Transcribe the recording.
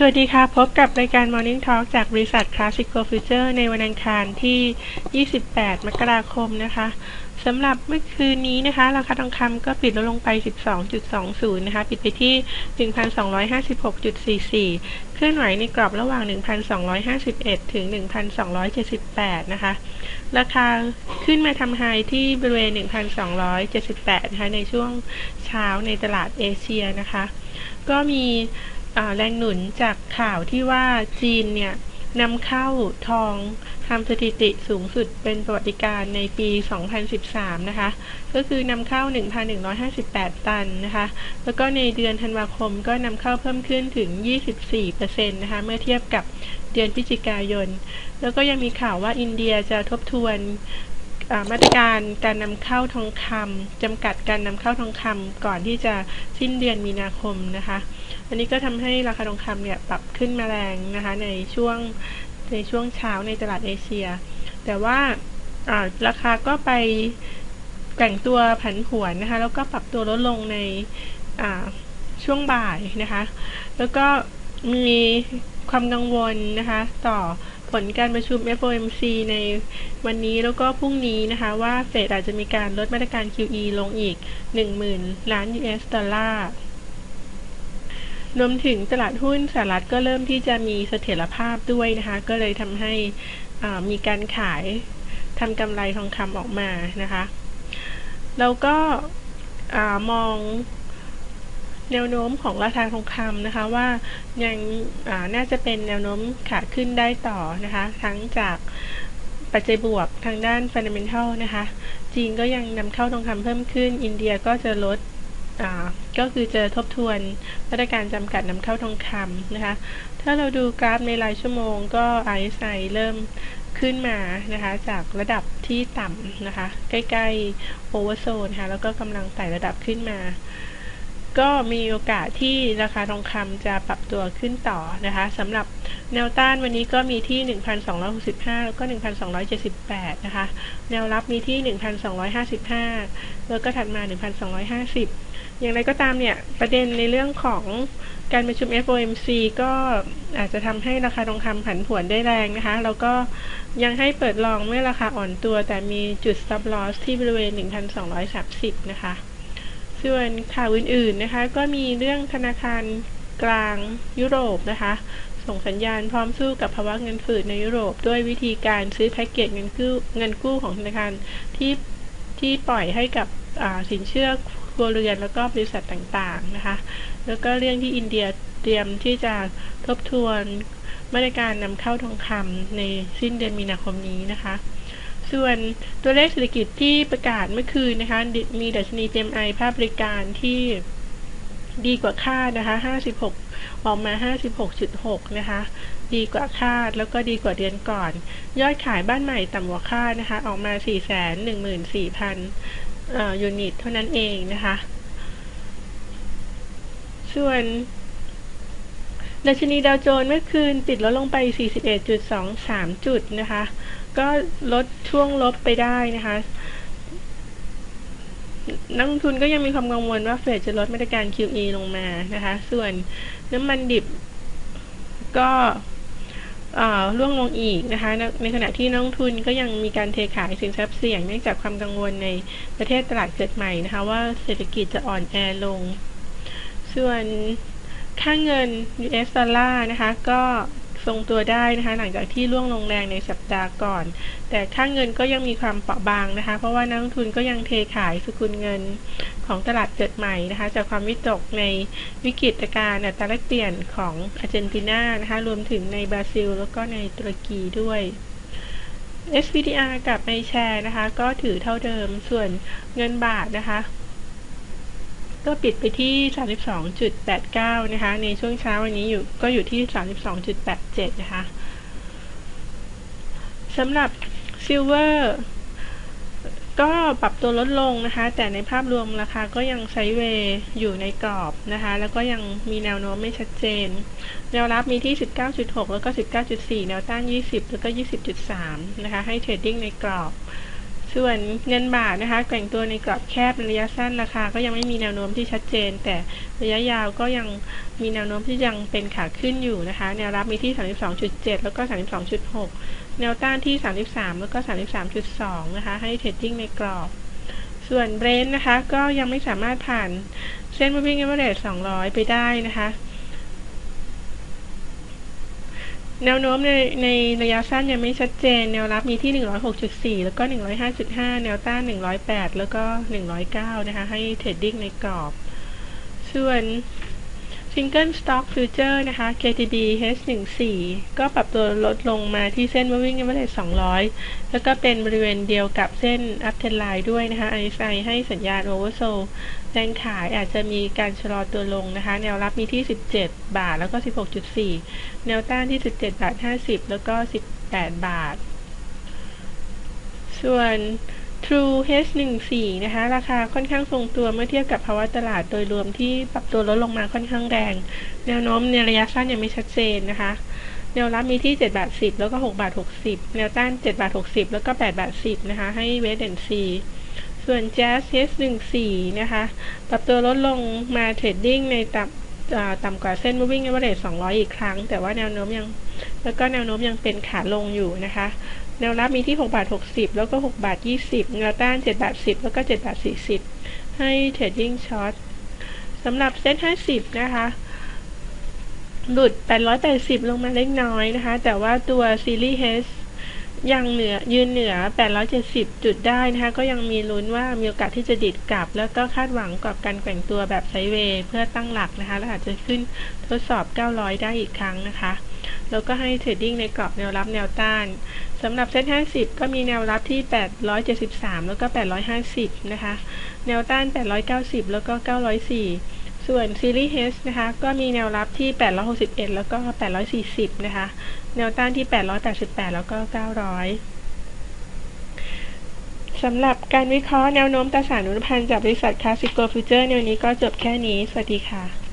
สวัสดีค่ะ พบกับรายการ Morning Talk จากบริษัท Classical Future ในวันอังคารที่ 28 มกราคมนะคะสำหรับเมื่อคืนนี้นะคะ ราคาทองคำก็ปิดลดลงไป 12.20 นะคะ ปิดไปที่ 1,256.44 เคลื่อนไหวในกรอบระหว่าง 1,251 ถึง 1,278 นะคะ ราคาขึ้นมาทำไฮที่บริเวณ 1,278 นะคะ ในช่วงเช้าในตลาดเอเชียนะคะ ก็มี แรงหนุนจากข่าวที่ว่าจีนเนี่ยนำเข้าทองทำสถิติสูงสุดเป็นประวัติการในปี 2013 นะคะ ก็คือนำเข้า 1,158 ตันนะคะ แล้วก็ในเดือนธันวาคมก็นำเข้าเพิ่มขึ้นถึง 24%นะคะ เมื่อเทียบกับเดือนพฤศจิกายน แล้วก็ยังมีข่าวว่าอินเดียจะทบทวน มาตรการการนำเข้าทองคำจำกัดการนำเข้าทองคำก่อนที่จะสิ้นเดือนมีนาคมนะคะ อันนี้ก็ทำให้ราคาทองคำเนี่ยปรับขึ้นมาแรงนะคะในช่วงในช่วงเช้าในตลาดเอเชีย แต่ว่าราคาก็ไปแก่งตัวผันผวนนะคะ แล้วก็ปรับตัวลดลงในช่วงบ่ายนะคะ แล้วก็มีความกังวลนะคะ ต่อ ผลการประชุม FOMC ในวันนี้แล้วก็พรุ่งนี้นะคะว่าเฟดอาจจะมีการลดมาตรการ QE ลงอีก 10,000 ล้าน US ดอลลาร์รวมถึงตลาดหุ้นสหรัฐก็เริ่มที่จะมีเสถียรภาพด้วยนะคะ ก็เลยทำให้มีการขายทำกำไรทองคำออกมานะคะเราก็มอง แนวโน้มของราคาทองคำนะคะว่ายังน่าจะเป็นแนวโน้มขาขึ้นได้ต่อนะคะทั้งจากปัจจัยบวกทางด้านฟันเดเมนทัลนะคะ จีนก็ยังนำเข้าทองคำเพิ่มขึ้น อินเดียก็จะลดก็คือจะทบทวนมาตรการจำกัดนำเข้าทองคำนะคะ ถ้าเราดูกราฟในรายชั่วโมงก็ RSI เริ่มขึ้นมานะคะ จากระดับที่ต่ำนะคะ ใกล้ๆโอเวอร์โซนค่ะ แล้วก็กำลังไต่ระดับขึ้นมา ก็มีโอกาสที่ราคาทองคำจะปรับตัวขึ้นต่อนะคะสำหรับแนวต้านวันนี้ก็มีที่ 1,265 แล้วก็ 1,278 นะคะ แนวรับมีที่ 1,255 แล้วก็ถัดมา 1,250 อย่างไรก็ตามเนี่ย ประเด็นในเรื่องของการประชุม FOMC ก็อาจจะทำให้ราคาทองคำผันผวนได้แรงนะคะ แล้วก็ยังให้เปิดลองเมื่อราคาอ่อนตัว แต่มีจุด stop loss ที่บริเวณ 1,230 นะคะ ส่วนข่าวอื่นๆนะคะก็มีเรื่องธนาคารกลางยุโรปนะคะ ส่งสัญญาณพร้อมสู้กับภาวะเงินฝืดในยุโรป ด้วยวิธีการซื้อแพ็กเกจเงินกู้เงินกู้ของธนาคารที่ที่ปล่อยให้กับสินเชื่อครัวเรือนแล้วก็บริษัทต่างๆนะคะ แล้วก็เรื่องที่อินเดียเตรียมที่จะทบทวนมาตรการนำเข้าทองคำในสิ้นเดือนมีนาคมนี้นะคะ ส่วนตัวเลขเศรษฐกิจที่ประกาศเมื่อคืนนะคะ มีดัชนี PMI ภาคบริการที่ดีกว่าคาดนะคะ 56 ออกมา 56.6 นะคะ ดีกว่าคาด แล้วก็ดีกว่าเดือนก่อน ยอดขายบ้านใหม่ต่ำกว่าคาดนะคะ ออกมา 414,000ยูนิต เท่านั้นเองนะคะ ส่วนดัชนีดาวโจนส์เมื่อคืน ปิดลดลงไป 41.23 จุดนะคะ ก็ลดช่วงลบไปได้นะคะ นักลงทุนก็ยังมีความกังวลว่าเฟดจะลดมาตรการ QE ลงมานะคะ ส่วนน้ำมันดิบก็ร่วงลงอีกนะคะ ในขณะที่นักทุนก็ยังมีการเทขายสินทรัพย์เสี่ยงเนื่องจากความกังวลในประเทศตลาดเกิดใหม่นะคะ ว่าเศรษฐกิจจะอ่อนแอลง ส่วนค่าเงิน US ดอลลาร์นะคะ ก็ ทรงตัวได้นะคะ หลังจากที่ร่วงลงแรงในสัปดาห์ก่อน แต่ค่าเงินก็ยังมีความเปราะบางนะคะ เพราะว่านักลงทุนก็ยังเทขายสกุลเงินของตลาดเกิดใหม่นะคะ จากความวิตกในวิกฤตการณ์อัตราแลกเปลี่ยนของอาร์เจนตินานะคะ รวมถึงในบราซิล แล้วก็ในตุรกีด้วย SPDR กับในแชร์นะคะ ก็ถือเท่าเดิมส่วนเงินบาทนะคะ ก็ปิดไปที่ 32.89 นะคะ ในช่วงเช้าวันนี้อยู่ก็อยู่ที่ 32.87 นะคะสำหรับซิลเวอร์ก็ปรับตัวลดลงนะคะ แต่ในภาพรวมราคาก็ยังไซเวย์อยู่ในกรอบนะคะ แล้วก็ยังมีแนวโน้มไม่ชัดเจน แนวรับมีที่ 19.6 แล้วก็ 19.4 แนวต้าน 20 แล้วก็ 20.3 นะคะ ให้เทรดดิ้งในกรอบ ส่วนเงินบาทนะคะแกว่งตัวในกรอบแคบในระยะสั้นราคาก็ยังไม่มีแนวโน้มที่ชัดเจน แต่ระยะยาวก็ยังมีแนวโน้มที่ยังเป็นขาขึ้นอยู่นะคะ แนวรับมีที่ 32.7 แล้วก็ 32.6 แนวต้านที่ 33 แล้วก็ 33.2 นะคะ ให้เทรดดิ้งในกรอบ ส่วนเบรนท์นะคะ ก็ยังไม่สามารถผ่านเส้น moving average 200 ไปได้นะคะ แนวโน้มในในระยะสั้นยังไม่ชัดเจน แนวรับมีที่ 106.4 แล้วก็ 105.5 แนวต้าน 108 แล้วก็ 109 นะคะ ให้เทรดดิ้งในกรอบ ส่วน Single Stock Future นะคะ KTD H14 ก็ปรับตัวลดลงมาที่เส้น Moving Average 200 แล้วก็เป็นบริเวณเดียวกับเส้น Uptrend Line ด้วยนะคะ RSI ให้สัญญาณ Oversold แรงขายอาจจะมีการชะลอตัวลงนะคะ แนวรับมีที่ 17 บาทแล้วก็ 16.4 แนวต้านที่ 17 บาท 50 แล้วก็ 18 บาท ส่วน True H14 นะคะ ราคาค่อนข้างทรงตัวเมื่อเทียบกับภาวะตลาดโดยรวมที่ปรับตัวลดลงมาค่อนข้างแรง แนวโน้มในระยะสั้นยังไม่ชัดเจนนะคะ แนวรับมีที่7บาท10 แล้วก็6บาท60 แนวต้าน7บาท60 แล้วก็8บาท10 นะคะ ให้เวทแอนซีส่วน Jazz H14 นะคะ ปรับตัวลดลงมาเทรดดิ้งในต่ำต่ำกว่าเส้น moving average 200 อีกครั้ง แต่ว่าแนวโน้มยัง แล้วก็แนวโน้มยังเป็นขาลงอยู่นะคะ แนวรับมีที่ 6 บาท 60 แล้วก็ 6 บาท 20แนวต้าน 7 บาท 10 แล้วก็ 7 บาท 40 ให้เทรดดิ้งช็อตสำหรับเซ็ต50 นะคะ หลุด 880 ลงมาเล็กน้อยนะคะ แต่ว่าตัวซีรีส์ H ยังเหนือยืนเหนือ 870 จุดได้นะคะ ก็ยังมีลุ้นว่ามีโอกาสที่จะดิดกลับ แล้วก็คาดหวังกับการแกว่งตัวแบบไซเวย์เพื่อตั้งหลักนะคะ แล้วอาจจะขึ้นทดสอบ 900 ได้อีกครั้งนะคะ แล้วก็ให้เทรดดิ้งในกรอบแนวรับแนวต้านสำหรับเซ็ต50 ก็มีแนวรับที่ 873 แล้วก็ 850 นะคะ แนวต้าน 890 แล้วก็ 904 ส่วนซีรีส์ H นะคะ ก็มีแนวรับที่ 861 แล้วก็ 840 นะคะ แนวต้านที่ 888 แล้วก็ 900สำหรับการวิเคราะห์แนวโน้มตราสารอนุพันธ์จากบริษัทคลาสสิโกฟิวเจอร์ในวันนี้ก็จบแค่นี้ สวัสดีค่ะ